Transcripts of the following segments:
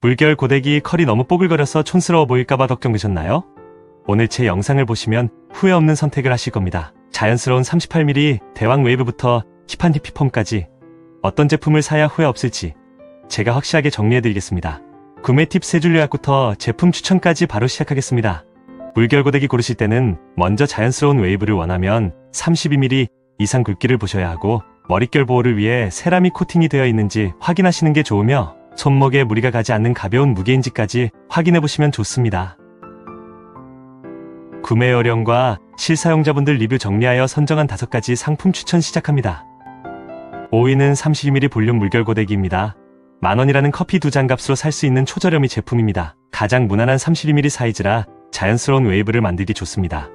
물결 고데기 컬이 너무 뽀글거려서 촌스러워 보일까봐 걱정되셨나요? 오늘 제 영상을 보시면 후회 없는 선택을 하실 겁니다. 자연스러운 38mm 대왕 웨이브부터 힙한 히피폼까지 어떤 제품을 사야 후회 없을지 제가 확실하게 정리해드리겠습니다. 구매 팁 세 줄 요약부터 제품 추천까지 바로 시작하겠습니다. 물결 고데기 고르실 때는 먼저 자연스러운 웨이브를 원하면 32mm 이상 굵기를 보셔야 하고 머릿결 보호를 위해 세라믹 코팅이 되어 있는지 확인하시는 게 좋으며 손목에 무리가 가지 않는 가벼운 무게인지까지 확인해 보시면 좋습니다. 구매 요령과 실사용자분들 리뷰 정리하여 선정한 5가지 상품 추천 시작합니다. 5위는 32mm 볼륨 물결 고데기입니다. 만원이라는 커피 두 잔 값으로 살 수 있는 초저렴이 제품입니다. 가장 무난한 32mm 사이즈라 자연스러운 웨이브를 만들기 좋습니다.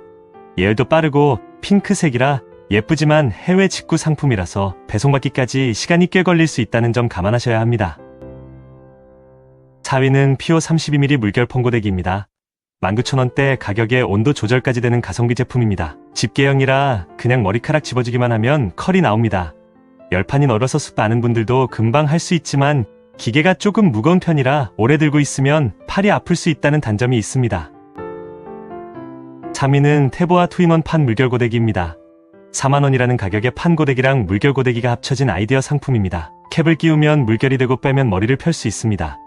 예열도 빠르고 핑크색이라 예쁘지만 해외 직구 상품이라서 배송받기까지 시간이 꽤 걸릴 수 있다는 점 감안하셔야 합니다. 4위는 피오 32mm 물결 폰고데기입니다. 19,000원대 가격에 온도 조절까지 되는 가성비 제품입니다. 집게형이라 그냥 머리카락 집어주기만 하면 컬이 나옵니다. 열판이 넓어서 습 많은 분들도 금방 할 수 있지만 기계가 조금 무거운 편이라 오래 들고 있으면 팔이 아플 수 있다는 단점이 있습니다. 3위는 테보아 투인원 판 물결 고데기입니다. 4만원이라는 가격에 판 고데기랑 물결 고데기가 합쳐진 아이디어 상품입니다. 캡을 끼우면 물결이 되고 빼면 머리를 펼 수 있습니다.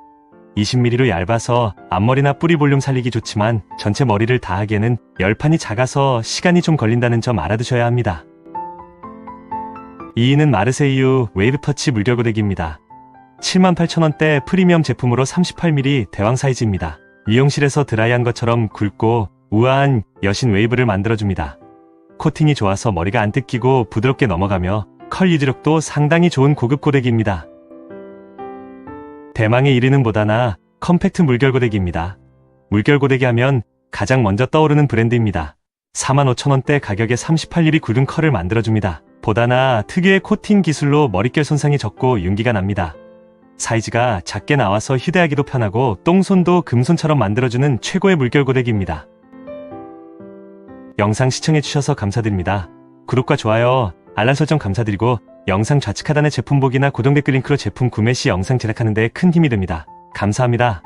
20mm로 얇아서 앞머리나 뿌리 볼륨 살리기 좋지만 전체 머리를 다 하기에는 열판이 작아서 시간이 좀 걸린다는 점 알아두셔야 합니다. 2위는 마르세이유 웨이브 터치 물결 고데기입니다. 78,000원대 프리미엄 제품으로 38mm 대왕 사이즈입니다. 미용실에서 드라이한 것처럼 굵고 우아한 여신 웨이브를 만들어줍니다. 코팅이 좋아서 머리가 안 뜯기고 부드럽게 넘어가며 컬 유지력도 상당히 좋은 고급 고데기입니다. 대망의 1위는 보다나 컴팩트 물결 고데기입니다. 물결 고데기 하면 가장 먼저 떠오르는 브랜드입니다. 45,000원대 가격에 38mm 굵은 컬을 만들어줍니다. 보다나 특유의 코팅 기술로 머릿결 손상이 적고 윤기가 납니다. 사이즈가 작게 나와서 휴대하기도 편하고 똥손도 금손처럼 만들어주는 최고의 물결 고데기입니다. 영상 시청해주셔서 감사드립니다. 구독과 좋아요, 알람 설정 감사드리고 영상 좌측 하단의 제품 보기나 고정 댓글 링크로 제품 구매 시 영상 제작하는 데 큰 힘이 됩니다. 감사합니다.